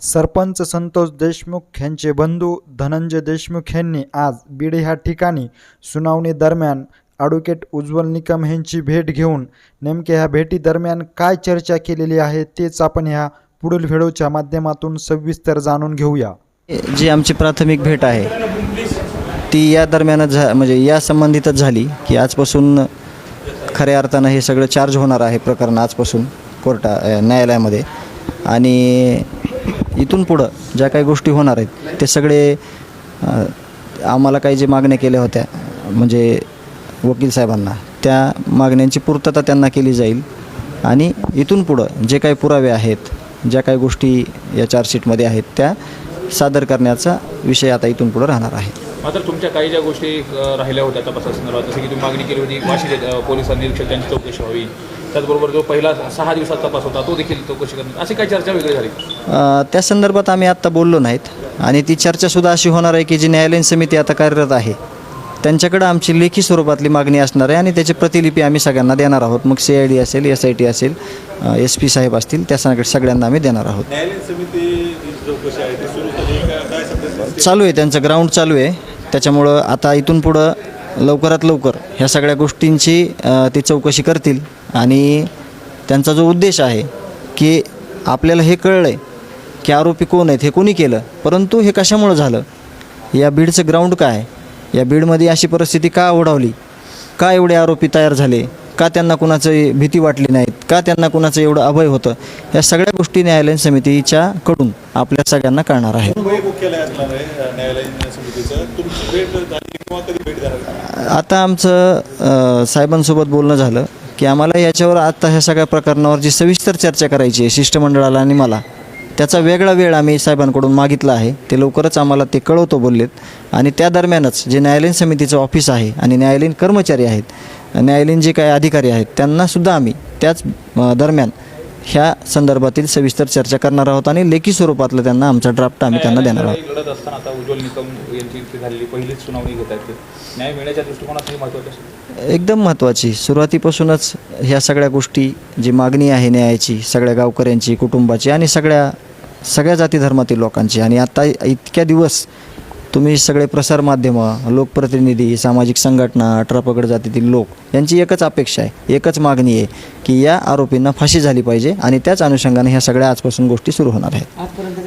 सरपंच संतोष देशमुख यांचे बंधू धनंजय देशमुख यांनी आज बीड ह्या ठिकाणी सुनावणी दरम्यान ॲडव्होकेट उज्ज्वल निकम यांची भेट घेऊन नेमक्या ह्या भेटीदरम्यान काय चर्चा केलेली आहे तेच आपण ह्या पुढील व्हिडिओच्या माध्यमातून सविस्तर जाणून घेऊया. जी आमची प्राथमिक भेट आहे ती या दरम्यानच झा म्हणजे या संबंधितच झाली की आजपासून खऱ्या अर्थानं हे सगळं चार्ज होणार आहे प्रकरण आजपासून कोर्टा न्यायालयामध्ये. आणि इथून पुढं ज्या काही गोष्टी होणार आहेत ते सगळे आम्हाला काही जे मागण्या केल्या होत्या म्हणजे वकील साहेबांना त्या मागण्यांची पूर्तता त्यांना केली जाईल. आणि इथून पुढं जे काही पुरावे आहेत ज्या काही गोष्टी या चार्जशीटमध्ये आहेत त्या सादर करण्याचा विषय आता इथून पुढं राहणार आहे. मात्र तुमच्या काही ज्या गोष्टी राहिल्या होत्या तपासासंदर्भात जसं की तुम्ही मागणी केली होती वाशी पोलिसांनी निरीक्षक त्यांची चौकशी व्हावी. त्याचबरोबर जो पहिला सहा दिवसाचा तपास होता तो देखील चौकशी करण्यात अशी काही चर्चा वेगळी झाली अ, त्या संदर्भात आम्ही आत्ता बोललो नाहीत. आणि ती चर्चासुद्धा अशी होणार आहे की जी न्यायालयीन समिती आता कार्यरत आहे त्यांच्याकडं आमची लेखी स्वरूपातली मागणी असणार आहे आणि त्याची प्रतिलिपी आम्ही सगळ्यांना देणार आहोत. मग सी आय डी असेल एस आय टी असेल एस पी साहेब असतील त्या सगळ्या सगळ्यांना आम्ही देणार आहोत. न्यायालयीन समिती जी चौकशी आहे ती सुरू झाली का? काय सध्या चालू आहे त्यांचं ग्राउंड चालू आहे. त्याच्यामुळं आता इथून पुढं लवकरात लवकर ह्या सगळ्या गोष्टींची अ, ते चौकशी करतील. आणि त्यांचा जो उद्देश आहे की आपल्याला हे कळलं आहे की आरोपी कोण आहेत हे कोणी केलं परंतु हे कशामुळं झालं? या बीडचं ग्राउंड काय? या बीडमध्ये अशी परिस्थिती का ओढावली? का एवढे आरोपी तयार झाले? का त्यांना कुणाचं भीती वाटली नाहीत? का त्यांना कुणाचं एवढं अभय होतं? या सगळ्या गोष्टी न्यायालयीन समितीच्या कडून आपल्या सगळ्यांना कळणार आहे. आता आमचं साहेबांसोबत बोलणं झालं. की आम्हाला याच्यावर आत्ता ह्या सगळ्या प्रकरणावर जी सविस्तर चर्चा करायची आहे शिष्टमंडळाला आणि मला त्याचा वेगळा वेळ आम्ही साहेबांकडून मागितला आहे. ते लवकरच आम्हाला ते कळवतो बोललेत. आणि त्या दरम्यानच जे न्यायालयीन समितीचं ऑफिस आहे आणि न्यायालयीन कर्मचारी आहेत न्यायालयीन जे काही अधिकारी आहेत त्यांनासुद्धा आम्ही त्याच दरम्यान ह्या संदर्भातील सविस्तर चर्चा करणार आहोत आणि लेखी स्वरूपातलं त्यांना आमचा ड्राफ्ट आम्ही त्यांना देणार आहोत. लढाई लढत असताना आता उज्ज्वल निकम यांची इतकी झालेली पहिलीच सुनावणी घेत आहेत ते. न्याय मिळण्याच्या दृष्टिकोनातही महत्त्वाचं असेल एकदम महत्त्वाची. सुरुवातीपासूनच ह्या सगळ्या गोष्टी जी मागणी आहे न्यायाची सगळ्या गावकऱ्यांची कुटुंबाची आणि सगळ्या सगळ्या जाती धर्मातील लोकांची. आणि आता इतक्या दिवस तुम्ही सगळे प्रसारमाध्यमं लोकप्रतिनिधी सामाजिक संघटना अठरा जातीतील लोक यांची एकच अपेक्षा आहे एकच मागणी आहे की या आरोपींना फाशी झाली पाहिजे आणि त्याच अनुषंगाने ह्या सगळ्या आजपासून गोष्टी सुरू होणार आहेत.